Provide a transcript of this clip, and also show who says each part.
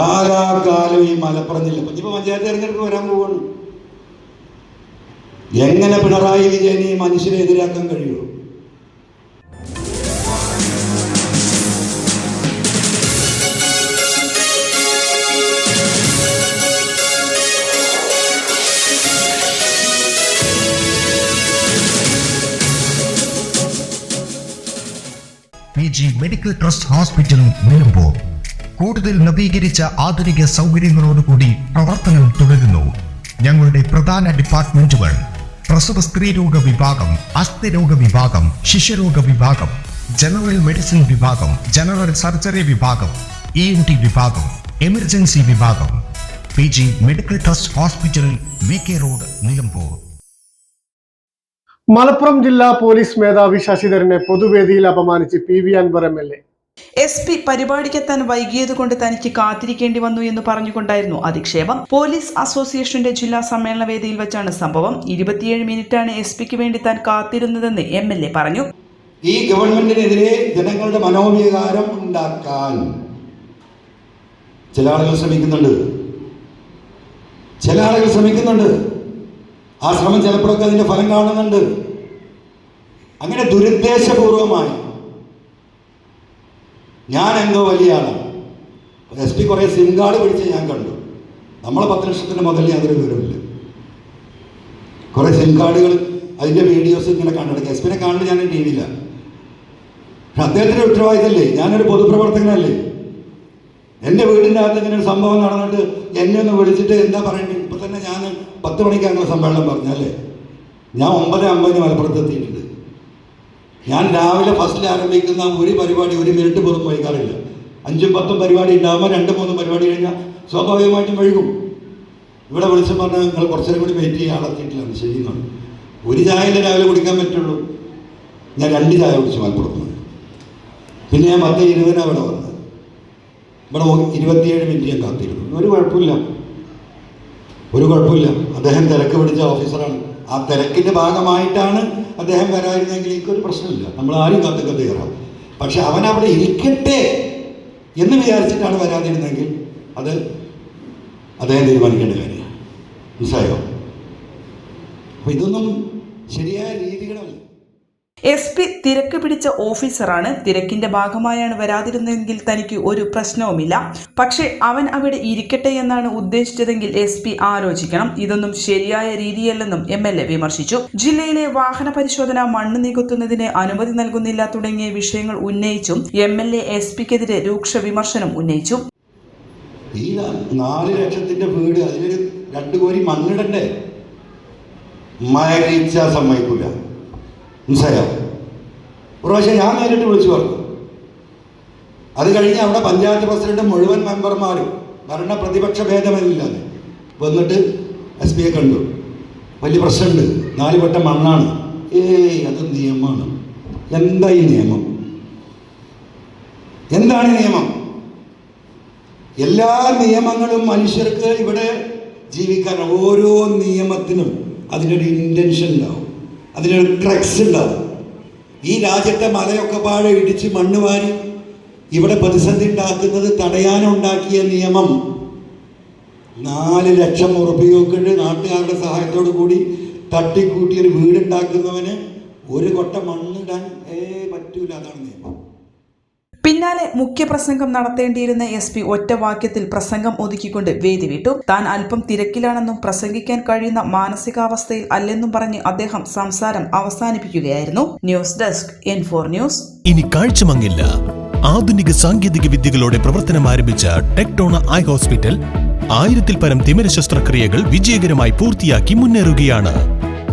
Speaker 1: കാലാകാലം ഈ മലപ്പുറം ജില്ല. ഇപ്പൊ പഞ്ചായത്ത് തെരഞ്ഞെടുപ്പ് വരാൻ പോവാണ് എങ്ങനെ പിണറായി വിജയൻ ഈ മനുഷ്യരെ എതിരാക്കാൻ കഴിയുമോ?
Speaker 2: G medical trust hospital Nilambur കൂടുതൽ നവീകരിച്ച ആധുനിക സൗകര്യങ്ങളോടുകൂടി പ്രവർത്തനം തുടരുന്നു. ഞങ്ങളുടെ പ്രധാന ഡിപ്പാർട്ട്മെന്റുകൾ പ്രസവ സ്ത്രീരോഗ വിഭാഗം അസ്ഥിരോഗ വിഭാഗം ശിശുരോഗ വിഭാഗം ജനറൽ മെഡിസിൻ വിഭാഗം ജനറൽ സർജറി വിഭാഗം ഇ എൻ ടി വിഭാഗം എമർജൻസി വിഭാഗം P G medical trust hospital V K road Nilambur.
Speaker 3: Malappuram ജില്ലാ പോലീസ് മേധാവി ശശിധരനെ പൊതുവേദിയിൽ അപമാനിച്ച് P V Anwar M L A.
Speaker 4: S P പരിപാടിക്കെത്താൻ വൈകിയതുകൊണ്ട് തനിക്ക് കാത്തിരിക്കേണ്ടി വന്നു എന്ന് പറഞ്ഞുകൊണ്ടായിരുന്നു അധിക്ഷേപം. പോലീസ് അസോസിയേഷന്റെ ജില്ലാ സമ്മേളന വേദിയിൽ വെച്ചാണ് സംഭവം. ഇരുപത്തിയേഴ് മിനിറ്റാണ് എസ് പിക്ക് വേണ്ടി താൻ കാത്തിരുന്നതെന്ന് എം എൽ എ പറഞ്ഞു.
Speaker 1: ഈ ഗവൺമെന്റിനെതിരെ ജനങ്ങളുടെ മനോവികാരം ഉണ്ടാക്കാൻ ചില ആളുകൾ ശ്രമിക്കുന്നുണ്ട്. ചില ആളുകൾ ശ്രമിക്കുന്നുണ്ട്. ആ ശ്രമം ചിലപ്പോഴൊക്കെ അതിന്റെ ഫലം കാണുന്നുണ്ട്. അങ്ങനെ ദുരുദ്ദേശപൂർവമായി ഞാൻ എന്തോ വലിയ ആളാണ് എസ് പി കുറേ സിം കാർഡ് പിടിച്ച് ഞാൻ കണ്ടു. നമ്മളെ പത്ത് ലക്ഷത്തിന്റെ മുതൽ യാതൊരു വിവരമില്ല കുറേ സിം കാർഡുകൾ അതിന്റെ വീഡിയോസ് ഇങ്ങനെ കണ്ടെടുക്കുക എസ് പിനെ കാണുന്നത് ഞാൻ ടി വിയിലാണ് പക്ഷെ അദ്ദേഹത്തിന്റെ ഉത്തരവാദിത്തമല്ലേ ഞാനൊരു പൊതുപ്രവർത്തകനല്ലേ? എന്റെ വീടിന്റെ അകത്ത് ഇങ്ങനെ ഒരു സംഭവം നടന്നിട്ട് എന്നെ ഒന്ന് വിളിച്ചിട്ട് എന്താ പറയേണ്ടത്? ഇപ്പം തന്നെ ഞാൻ പത്ത് മണിക്കാണ് സമ്മേളനം പറഞ്ഞല്ലേ ഞാൻ ഒമ്പത് അമ്പതിന് മലപ്പുറത്ത് എത്തിയിട്ടുണ്ട്. ഞാൻ രാവിലെ ഫസ്റ്റിൽ ആരംഭിക്കുന്ന ഒരു പരിപാടി ഒരു മിനിറ്റ് പോലും വൈകാറില്ല. അഞ്ചും പത്തും പരിപാടി ഉണ്ടാകുമ്പോൾ രണ്ട് മൂന്നും പരിപാടി കഴിഞ്ഞാൽ സ്വാഭാവികമായിട്ടും വൈകും. ഇവിടെ വിളിച്ച് പറഞ്ഞാൽ നിങ്ങൾ കുറച്ചേരം കൂടി വെയിറ്റ് ചെയ്യാൻ ആളെത്തിയിട്ടില്ല ശരി എന്നാണ് ഒരു ചായയിലെ രാവിലെ കുടിക്കാൻ പറ്റുള്ളൂ. ഞാൻ രണ്ട് ചായ കുടിച്ച് മലപ്പുറത്തുനിന്ന് പിന്നെ ഞാൻ പത്ത് ഇരുപതിനാണ് ഇവിടെ വന്നത്. ഇവിടെ ഇരുപത്തിയേഴ് മിനിറ്റ് ഞാൻ കാത്തിരുന്നു. ഒരു കുഴപ്പമില്ല. ഒരു കുഴപ്പമില്ല. അദ്ദേഹം തിരക്ക് പിടിച്ച ഓഫീസറാണ്. ആ തിരക്കിന്റെ ഭാഗമായിട്ടാണ് അദ്ദേഹം വരായിരുന്നെങ്കിൽ എനിക്കൊരു പ്രശ്നമില്ല. നമ്മൾ ആരും കാത്തൊക്കെ കയറാം പക്ഷെ അവൻ അവിടെ ഇരിക്കട്ടെ എന്ന് വിചാരിച്ചിട്ടാണ് വരാതിരുന്നെങ്കിൽ അത് അദ്ദേഹം തീരുമാനിക്കേണ്ട കാര്യമാണ്. മനസ്സിലായോ? അപ്പോൾ ഇതൊന്നും ശരിയായ രീതികളല്ല.
Speaker 4: എസ് പി തിരക്ക് പിടിച്ച ഓഫീസറാണ് തിരക്കിന്റെ ഭാഗമായാണ് വരാതിരുന്നതെങ്കിൽ തനിക്ക് ഒരു പ്രശ്നവുമില്ല. പക്ഷേ അവൻ അവിടെ ഇരിക്കട്ടെ എന്നാണ് ഉദ്ദേശിച്ചതെങ്കിൽ എസ് പി ആലോചിക്കണം. ഇതൊന്നും ശരിയായ രീതിയല്ലെന്നും എം എൽ എ വിമർശിച്ചു. ജില്ലയിലെ വാഹന പരിശോധന മണ്ണ് നികത്തുന്നതിന് അനുമതി നൽകുന്നില്ല തുടങ്ങിയ വിഷയങ്ങൾ ഉന്നയിച്ചും എം എൽ എ എസ് പിക്കെതിരെ രൂക്ഷ വിമർശനം ഉന്നയിച്ചു.
Speaker 1: ഈ നാല് ലക്ഷത്തിന്റെ വീട് രണ്ട് മണ്ണിടണ്ടേ? സമ്മതിക്കൂല. മനസ്സിലായോ? ഒരു പ്രാവശ്യം ഞാൻ നേരിട്ട് വിളിച്ചു പറഞ്ഞു. അത് കഴിഞ്ഞ് അവിടെ പഞ്ചായത്ത് പ്രസിഡന്റ് മുഴുവൻ മെമ്പർമാരും ഭരണ പ്രതിപക്ഷ ഭേദമില്ലാതെ വന്നിട്ട് എസ് പിയെ കണ്ടു. വലിയ പ്രശ്നമുണ്ട്. നാല് വട്ടം മണ്ണാണ്. ഏയ് അത് നിയമമാണ്. എന്താ ഈ നിയമം? എന്താണ് നിയമം? എല്ലാ നിയമങ്ങളും മനുഷ്യർക്ക് ഇവിടെ ജീവിക്കാൻ ഓരോ നിയമത്തിനും അതിനൊരു ഇന്റൻഷൻ ഉണ്ടാവും. അതിനൊരു ക്രക്സ് ഉണ്ടാവും. ഈ രാജ്യത്തെ മലയൊക്കെ പാടെ ഇടിച്ച് മണ്ണ് വാരി ഇവിടെ പ്രതിസന്ധി ഉണ്ടാക്കുന്നത് തടയാനുണ്ടാക്കിയ നിയമം നാല് ലക്ഷം ഉറപ്പിയോക്കിട്ട് നാട്ടുകാരുടെ സഹായത്തോടു കൂടി തട്ടിക്കൂട്ടിയൊരു വീടുണ്ടാക്കുന്നവന് ഒരു കൊട്ട മണ്ണിടാൻ ഏ പറ്റൂല അതാണ് നിയമം.
Speaker 4: പിന്നാലെ മുഖ്യപ്രസംഗം നടത്തേണ്ടിയിരുന്ന എസ് പി ഒറ്റ വാക്യത്തിൽ പ്രസംഗം ഒതുക്കിക്കൊണ്ട് വേദി വിട്ടു. താൻ അല്പം തിരക്കിലാണെന്നും പ്രസംഗിക്കാൻ കഴിയുന്ന മാനസികാവസ്ഥയിൽ അല്ലെന്നും പറഞ്ഞ് അദ്ദേഹം സംസാരം അവസാനിപ്പിക്കുകയായിരുന്നു. News desk N four news.
Speaker 5: ഇനി കാഴ്ചമങ്ങില്ല. ആധുനിക സാങ്കേതിക വിദ്യകളോടെ പ്രവർത്തനം ആരംഭിച്ച ടെക്ടോണ ഐ ഹോസ്പിറ്റൽ ആയിരത്തിൽ പരം തിമിര ശസ്ത്രക്രിയകൾ വിജയകരമായി പൂർത്തിയാക്കി മുന്നേറുകയാണ്.